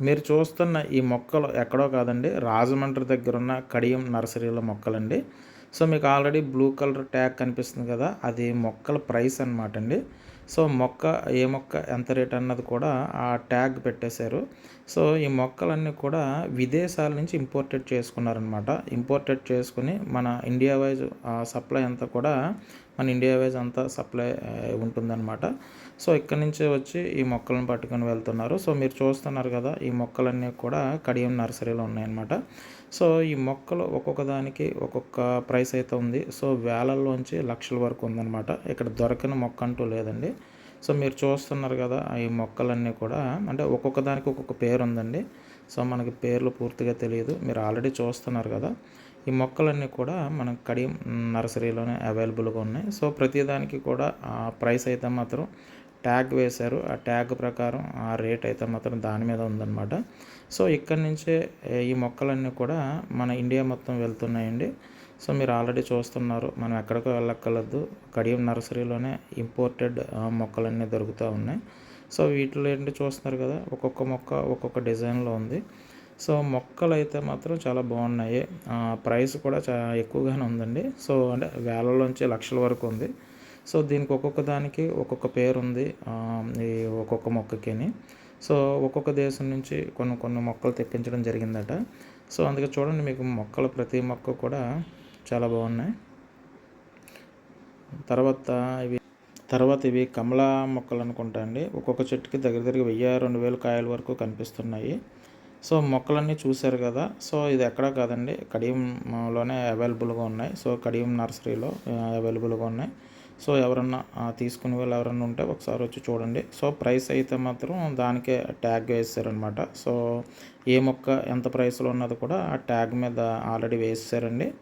మీరు చూస్తున్న ఈ మొక్కలు ఎక్కడో కాదండి రాజమండ్రి దగ్గర ఉన్న కడియం నర్సరీలో మొక్కలండి. సో మీకు ఆల్రెడీ బ్లూ కలర్ ట్యాగ్ కనిపిస్తుంది కదా అది మొక్కల ప్రైస్ అనమాట అండి. సో మొక్క ఏ మొక్క ఎంత రేట్ అన్నది కూడా ఆ ట్యాగ్ పెట్టేశారు. సో ఈ మొక్కలన్నీ కూడా విదేశాల నుంచి ఇంపోర్టెడ్ చేసుకున్నారనమాట ఇంపోర్టెడ్ చేసుకుని మన ఇండియా వైజ్ సప్లై అంతా కూడా మన ఇండియా వైజ్ అంతా సప్లై ఉంటుందన్నమాట. సో ఇక్కడి నుంచే వచ్చి ఈ మొక్కలను పట్టుకొని వెళ్తున్నారు. సో మీరు చూస్తున్నారు కదా ఈ మొక్కలన్నీ కూడా కడియం నర్సరీలో ఉన్నాయన్నమాట. సో ఈ మొక్కలు ఒక్కొక్క దానికి ఒక్కొక్క ప్రైస్ అయితే ఉంది. సో వేలల్లోంచి లక్షల వరకు ఉందన్నమాట. ఇక్కడ దొరకని మొక్క అంటూ లేదండి. సో మీరు చూస్తున్నారు కదా ఈ మొక్కలన్నీ కూడా. అంటే ఒక్కొక్క దానికి ఒక్కొక్క పేరు ఉందండి. సో మనకి పేర్లు పూర్తిగా తెలియదు. మీరు ఆల్రెడీ చూస్తున్నారు కదా ఈ మొక్కలన్నీ కూడా మన కడియం నర్సరీలోనే అవైలబుల్గా ఉన్నాయి. సో ప్రతిదానికి కూడా ప్రైస్ అయితే మాత్రం ట్యాగ్ వేశారు. ఆ ట్యాగ్ ప్రకారం ఆ రేట్ అయితే మాత్రం దాని మీద ఉందన్నమాట. సో ఇక్కడి నుంచే ఈ మొక్కలన్నీ కూడా మన ఇండియా మొత్తం వెళ్తున్నాయండి. సో మీరు ఆల్రెడీ చూస్తున్నారు మనం ఎక్కడికో వెళ్ళక్కర్లేదు. కడియం నర్సరీలోనే ఇంపోర్టెడ్ మొక్కలన్నీ దొరుకుతూ ఉన్నాయి. సో వీటిలో ఏంటి చూస్తున్నారు కదా ఒక్కొక్క మొక్క ఒక్కొక్క డిజైన్లో ఉంది. సో మొక్కలు అయితే మాత్రం చాలా బాగున్నాయి. ప్రైస్ కూడా చాలా ఎక్కువగానే ఉందండి. సో అంటే వేలలోంచి లక్షల వరకు ఉంది. సో దీనికి ఒక్కొక్క దానికి ఒక్కొక్క పేరు ఉంది ఈ ఒక్కొక్క మొక్కకిని. సో ఒక్కొక్క దేశం నుంచి కొన్ని కొన్ని మొక్కలు తెప్పించడం జరిగిందట. సో అందుకే చూడండి మీకు మొక్కలు ప్రతి మొక్క కూడా చాలా బాగున్నాయి. తర్వాత ఇవి తర్వాత ఇవి కమలా మొక్కలు అనుకుంటా అండి. ఒక్కొక్క చెట్టుకి దగ్గర దగ్గర వెయ్యి రెండు వేల కాయల వరకు కనిపిస్తున్నాయి. సో మొక్కలన్నీ చూశారు కదా. సో ఇది ఎక్కడా కాదండి. కడియంలోనే అవైలబుల్గా ఉన్నాయి. సో కడియం నర్సరీలో అవైలబుల్గా ఉన్నాయి. సో ఎవరన్నా తీసుకునే వాళ్ళు ఎవరన్నా ఉంటే ఒకసారి వచ్చి చూడండి. సో ప్రైస్ అయితే మాత్రం దానికే ట్యాగ్ వేసారనమాట. సో ఏ మొక్క ఎంత ప్రైస్లో ఉన్నది కూడా ఆ ట్యాగ్ మీద ఆల్రెడీ వేసారండి.